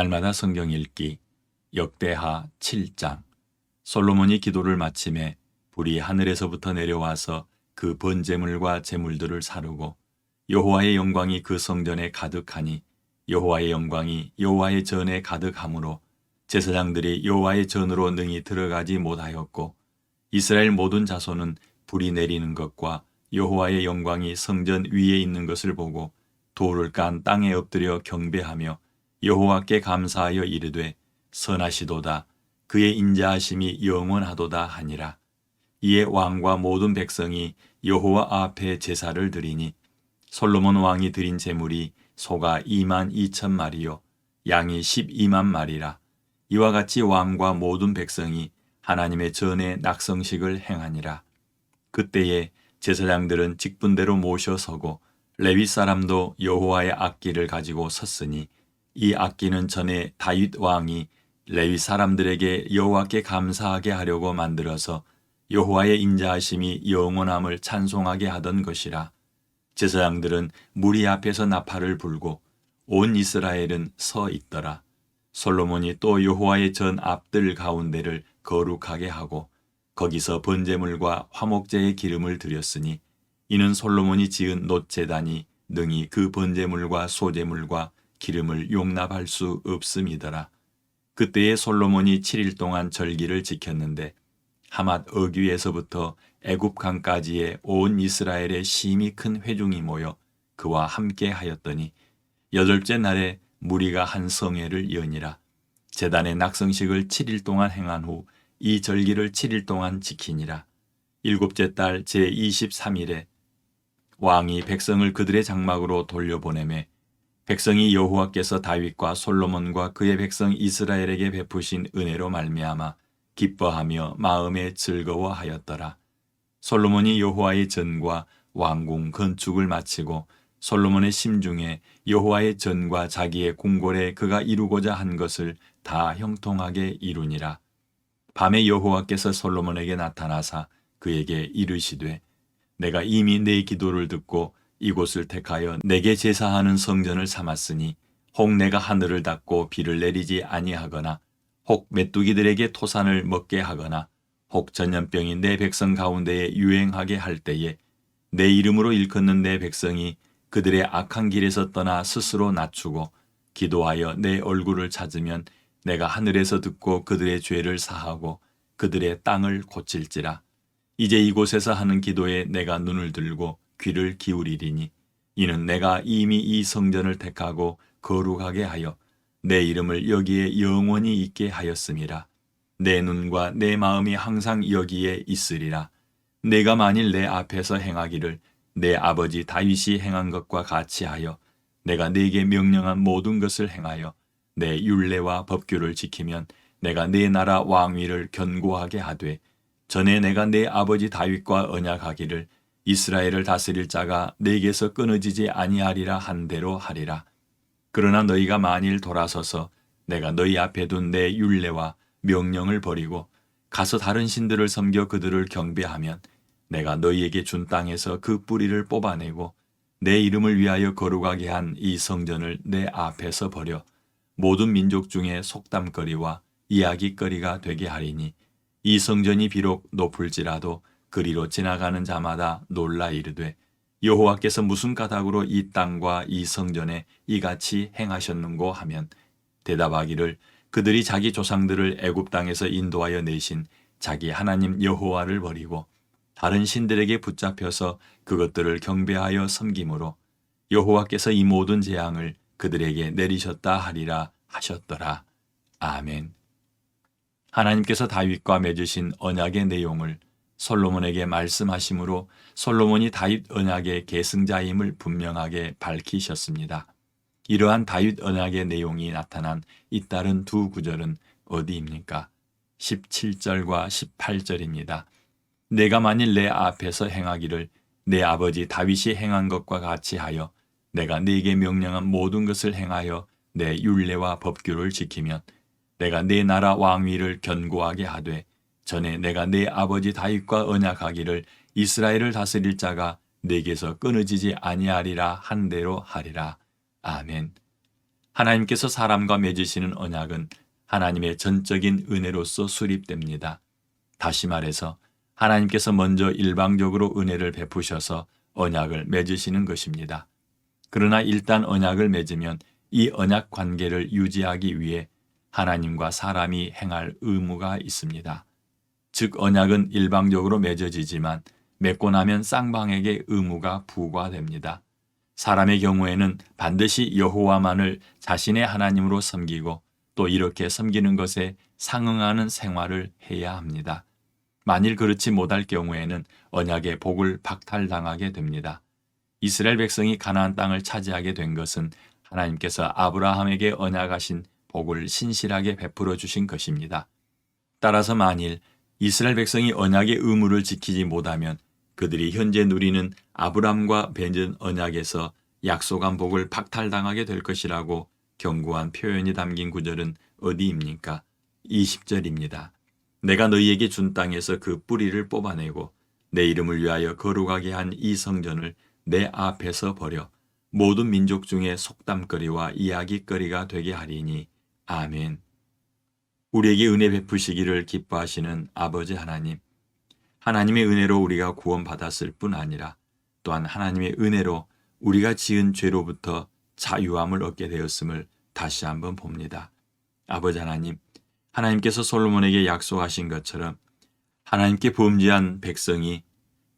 날마다 성경 읽기 역대하 7장. 솔로몬이 기도를 마침에 불이 하늘에서부터 내려와서 그 번제물과 제물들을 사르고 여호와의 영광이 그 성전에 가득하니 여호와의 영광이 여호와의 전에 가득하므로 제사장들이 여호와의 전으로 능히 들어가지 못하였고 이스라엘 모든 자손은 불이 내리는 것과 여호와의 영광이 성전 위에 있는 것을 보고 돌을 깐 땅에 엎드려 경배하며 여호와께 감사하여 이르되 선하시도다. 그의 인자하심이 영원하도다 하니라. 이에 왕과 모든 백성이 여호와 앞에 제사를 드리니 솔로몬 왕이 드린 제물이 소가 2만 2천 마리요 양이 12만 마리라. 이와 같이 왕과 모든 백성이 하나님의 전에 낙성식을 행하니라. 그때에 제사장들은 직분대로 모셔 서고 레위 사람도 여호와의 악기를 가지고 섰으니 이 악기는 전에 다윗 왕이 레위 사람들에게 여호와께 감사하게 하려고 만들어서 여호와의 인자하심이 영원함을 찬송하게 하던 것이라. 제사장들은 무리 앞에서 나팔을 불고 온 이스라엘은 서 있더라. 솔로몬이 또 여호와의 전 앞들 가운데를 거룩하게 하고 거기서 번제물과 화목제의 기름을 드렸으니 이는 솔로몬이 지은 놋제단이 능히 그 번제물과 소제물과 기름을 용납할 수 없음이더라. 그때에 솔로몬이 7일 동안 절기를 지켰는데 하맛 어귀에서부터 애굽 강까지의 온 이스라엘의 심히 큰 회중이 모여 그와 함께 하였더니 여덟째 날에 무리가 한 성회를 여니라. 제단의 낙성식을 7일 동안 행한 후 이 절기를 7일 동안 지키니라. 일곱째 달 제23일에 왕이 백성을 그들의 장막으로 돌려보내매 백성이 여호와께서 다윗과 솔로몬과 그의 백성 이스라엘에게 베푸신 은혜로 말미암아 기뻐하며 마음에 즐거워하였더라. 솔로몬이 여호와의 전과 왕궁 건축을 마치고 솔로몬의 심중에 여호와의 전과 자기의 궁궐에 그가 이루고자 한 것을 다 형통하게 이루니라. 밤에 여호와께서 솔로몬에게 나타나사 그에게 이르시되 내가 이미 내 기도를 듣고 이곳을 택하여 내게 제사하는 성전을 삼았으니 혹 내가 하늘을 닫고 비를 내리지 아니하거나 혹 메뚜기들에게 토산을 먹게 하거나 혹 전염병이 내 백성 가운데에 유행하게 할 때에 내 이름으로 일컫는 내 백성이 그들의 악한 길에서 떠나 스스로 낮추고 기도하여 내 얼굴을 찾으면 내가 하늘에서 듣고 그들의 죄를 사하고 그들의 땅을 고칠지라. 이제 이곳에서 하는 기도에 내가 눈을 들고 귀를 기울이리니 이는 내가 이미 이 성전을 택하고 거룩하게 하여 내 이름을 여기에 영원히 있게 하였음이라. 내 눈과 내 마음이 항상 여기에 있으리라. 내가 만일 내 앞에서 행하기를 내 아버지 다윗이 행한 것과 같이 하여 내가 네게 명령한 모든 것을 행하여 내 율례와 법규를 지키면 내가 네 나라 왕위를 견고하게 하되 전에 내가 내 아버지 다윗과 언약하기를 이스라엘을 다스릴 자가 내게서 끊어지지 아니하리라 한 대로 하리라. 그러나 너희가 만일 돌아서서 내가 너희 앞에 둔 내 율례와 명령을 버리고 가서 다른 신들을 섬겨 그들을 경배하면 내가 너희에게 준 땅에서 그 뿌리를 뽑아내고 내 이름을 위하여 거룩하게 한 이 성전을 내 앞에서 버려 모든 민족 중에 속담거리와 이야기거리가 되게 하리니 이 성전이 비록 높을지라도 그리로 지나가는 자마다 놀라 이르되 여호와께서 무슨 까닭으로 이 땅과 이 성전에 이같이 행하셨는고 하면 대답하기를 그들이 자기 조상들을 애굽 땅에서 인도하여 내신 자기 하나님 여호와를 버리고 다른 신들에게 붙잡혀서 그것들을 경배하여 섬김으로 여호와께서 이 모든 재앙을 그들에게 내리셨다 하리라 하셨더라. 아멘. 하나님께서 다윗과 맺으신 언약의 내용을 솔로몬에게 말씀하심으로 솔로몬이 다윗 언약의 계승자임을 분명하게 밝히셨습니다. 이러한 다윗 언약의 내용이 나타난 잇따른 두 구절은 어디입니까? 17절과 18절입니다. 내가 만일 내 앞에서 행하기를 내 아버지 다윗이 행한 것과 같이 하여 내가 네게 명령한 모든 것을 행하여 내 율례와 법규를 지키면 내가 네 나라 왕위를 견고하게 하되 전에 내가 내 아버지 다윗과 언약하기를 이스라엘을 다스릴 자가 내게서 끊어지지 아니하리라 한 대로 하리라. 아멘. 하나님께서 사람과 맺으시는 언약은 하나님의 전적인 은혜로서 수립됩니다. 다시 말해서 하나님께서 먼저 일방적으로 은혜를 베푸셔서 언약을 맺으시는 것입니다. 그러나 일단 언약을 맺으면 이 언약 관계를 유지하기 위해 하나님과 사람이 행할 의무가 있습니다. 즉 언약은 일방적으로 맺어지지만 맺고 나면 쌍방에게 의무가 부과됩니다. 사람의 경우에는 반드시 여호와만을 자신의 하나님으로 섬기고 또 이렇게 섬기는 것에 상응하는 생활을 해야 합니다. 만일 그렇지 못할 경우에는 언약의 복을 박탈당하게 됩니다. 이스라엘 백성이 가나안 땅을 차지하게 된 것은 하나님께서 아브라함에게 언약하신 복을 신실하게 베풀어 주신 것입니다. 따라서 만일 이스라엘 백성이 언약의 의무를 지키지 못하면 그들이 현재 누리는 아브람과 맺은 언약에서 약속한 복을 박탈당하게 될 것이라고 경고한 표현이 담긴 구절은 어디입니까? 20절입니다. 내가 너희에게 준 땅에서 그 뿌리를 뽑아내고 내 이름을 위하여 거룩하게 한 이 성전을 내 앞에서 버려 모든 민족 중에 속담거리와 이야기거리가 되게 하리니 아멘. 우리에게 은혜 베푸시기를 기뻐하시는 아버지 하나님. 하나님의 은혜로 우리가 구원받았을 뿐 아니라 또한 하나님의 은혜로 우리가 지은 죄로부터 자유함을 얻게 되었음을 다시 한번 봅니다. 아버지 하나님, 하나님께서 솔로몬에게 약속하신 것처럼 하나님께 범죄한 백성이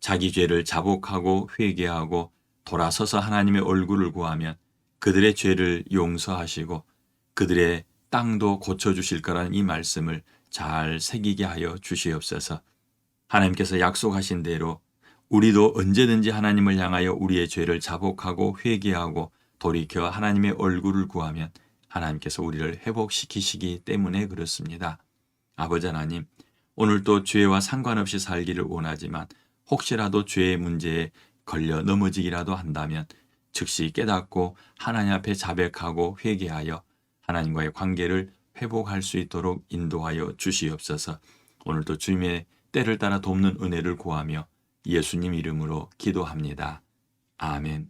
자기 죄를 자복하고 회개하고 돌아서서 하나님의 얼굴을 구하면 그들의 죄를 용서하시고 그들의 땅도 고쳐주실 거라는 이 말씀을 잘 새기게 하여 주시옵소서. 하나님께서 약속하신 대로 우리도 언제든지 하나님을 향하여 우리의 죄를 자복하고 회개하고 돌이켜 하나님의 얼굴을 구하면 하나님께서 우리를 회복시키시기 때문에 그렇습니다. 아버지 하나님, 오늘도 죄와 상관없이 살기를 원하지만 혹시라도 죄의 문제에 걸려 넘어지기라도 한다면 즉시 깨닫고 하나님 앞에 자백하고 회개하여 하나님과의 관계를 회복할 수 있도록 인도하여 주시옵소서. 오늘도 주님의 때를 따라 돕는 은혜를 구하며 예수님 이름으로 기도합니다. 아멘.